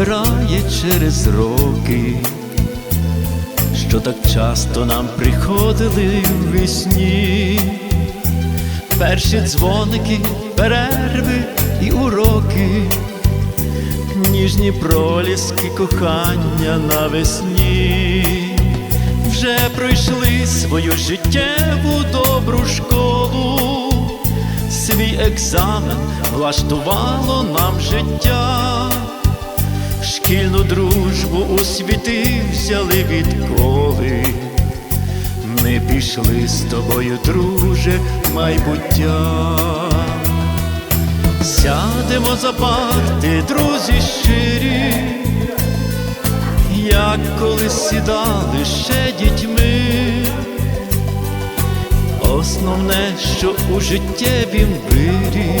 збирає через роки, що так часто нам приходили в. Перші дзвоники, перерви і уроки, ніжні проліски кохання навесні, вже пройшли свою життєву добру школу, свій екзамен влаштувало нам життя, шкільну дружбу у світи взяли відколи. Ми пішли з тобою, друже, майбуття. Сядемо за парти, друзі щирі, як колись сідали ще дітьми. Основне, що у життєвім вирі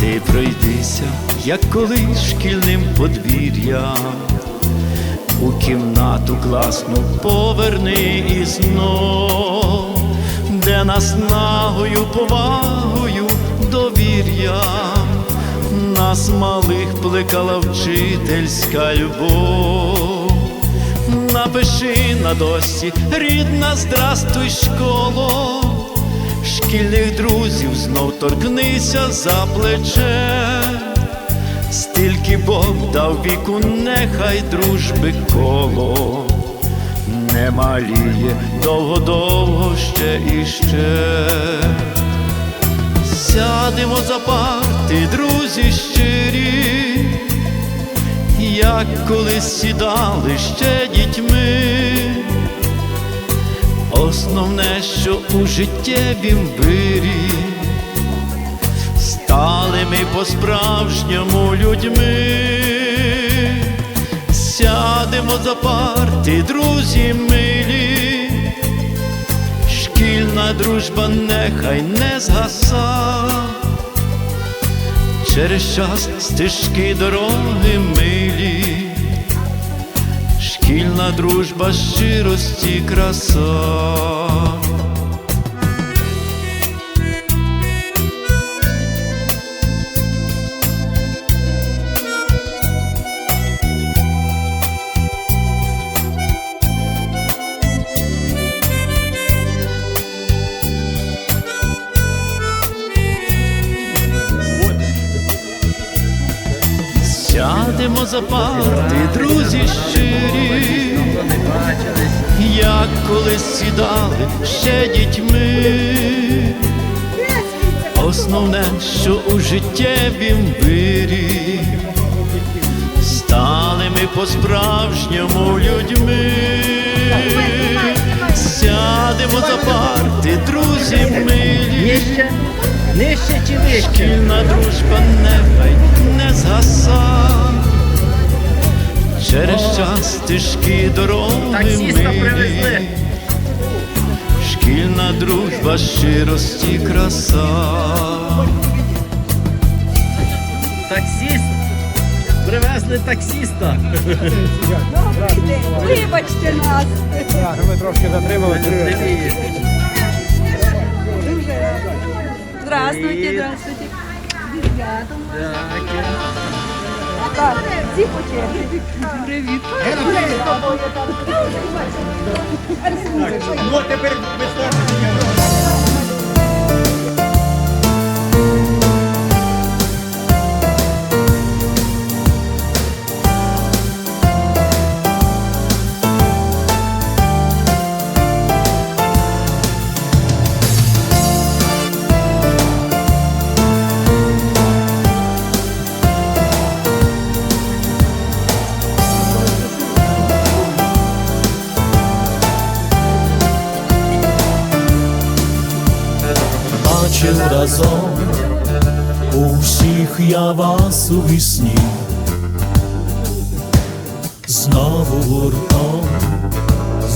ти пройдися, як колись шкільним подвір'ям. У кімнату класну поверни і знов, де нас нагою, повагою, довір'ям, нас малих плекала вчительська любов. Напиши на досі, рідна, здрастуй, школо, шкільних друзів знов торкнися за плече. Стільки Бог дав віку, нехай дружби коло не маліє довго-довго ще і ще. Сядемо за парти, друзі щирі, як колись сідали ще дітьми. Основне, що у життєвім вирі стали ми по-справжньому людьми, сядемо за парти, друзі милі, шкільна дружба нехай не згаса, через час стежки дороги милі, шкільна дружба щирості краса. Сядемо за парти, друзі щирі, як колись сідали ще дітьми. Основне, що у життєвім вирі стали ми по-справжньому людьми. Сядемо за парти, друзі милі. Шкільна дружба нехай не згаса. Через час стежки дороги милі. Шкільна дружба щирості краса. Таксіст. Привезли таксіста. Вибачте нас. Ми трошки затрималися. Привіт. Здравствуйте, здравствуйте. Ребята. Привіт. Ну, тепер вистачить. Усіх я вас у вісні. знову гуртом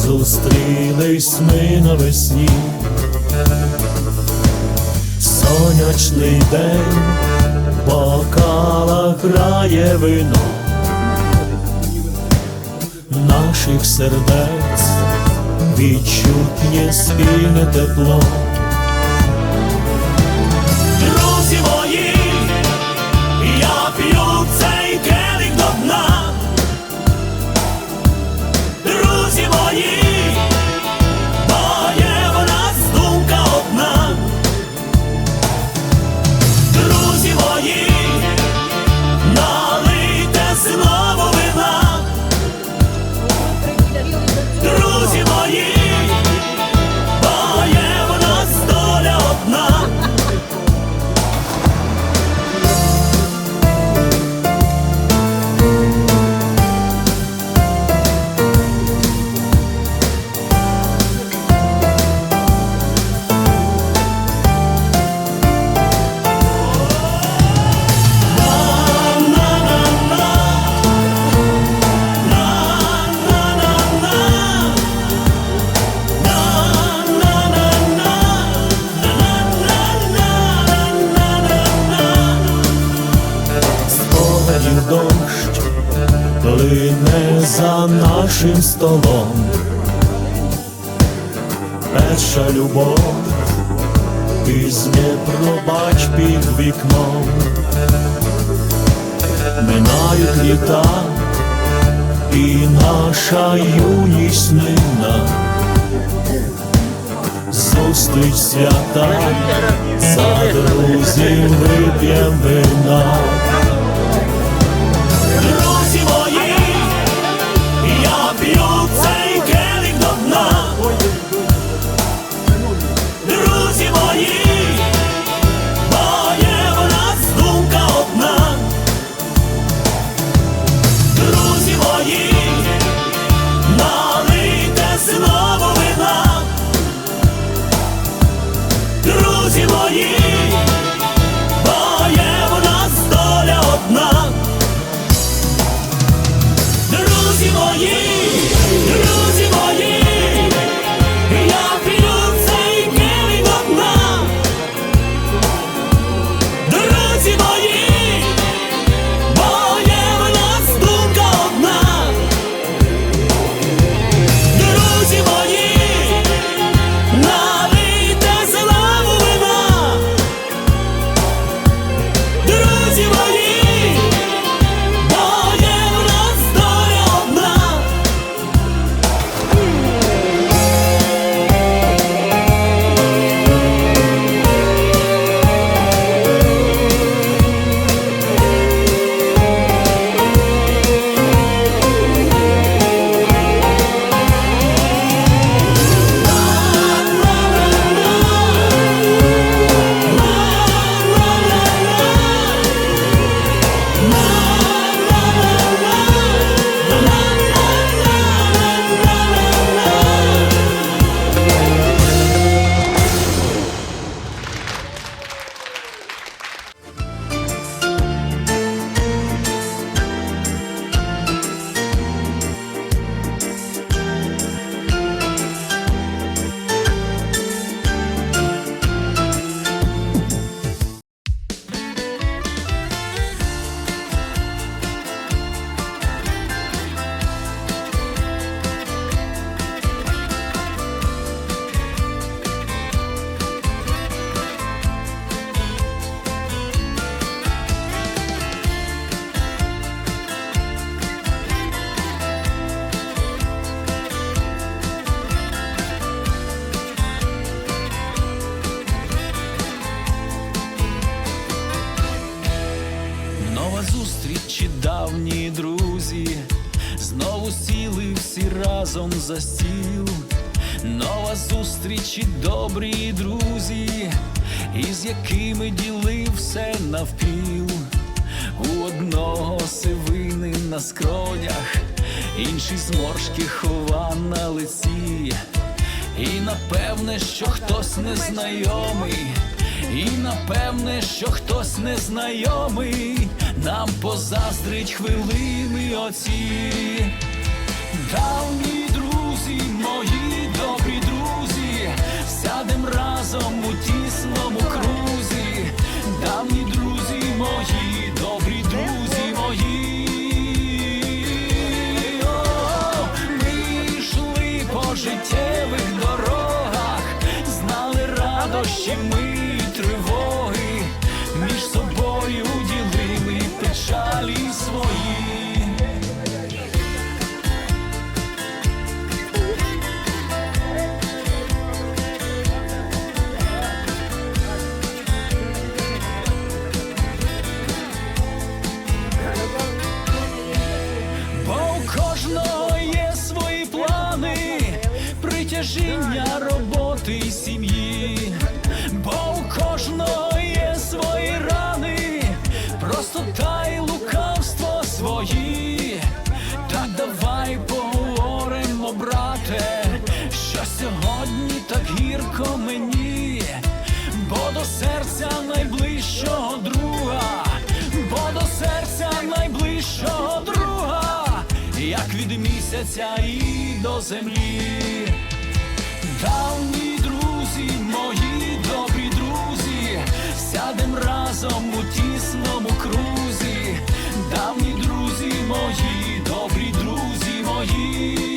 зустрілись ми навесні. Сонячний день, в бокалах грає вино наших сердець, відчутнє спільне тепло. Плине за нашим столом. Перша любов, пізня пробач під вікном. Минають літа, і наша юність нина. Зустріч свята, за друзів вип'єм вина. Разом за стіл. Нова зустріч і добрі друзі, із якими ділив все навпіл. У одного сивини на скронях, інші зморшки хова на лиці. І напевне, що хтось незнайомий, і напевне, що хтось незнайомий нам позаздрить хвилини оці. Притяжіння роботи і сім'ї, бо у кожного є свої рани, простота і лукавство свої. Так давай поговоримо, брате, що сьогодні так гірко мені, бо до серця найближчого друга, бо до серця найближчого друга, як від місяця і до землі. Давні друзі, мої добрі друзі, сядем разом у тісному крузі, давні друзі мої, добрі друзі мої.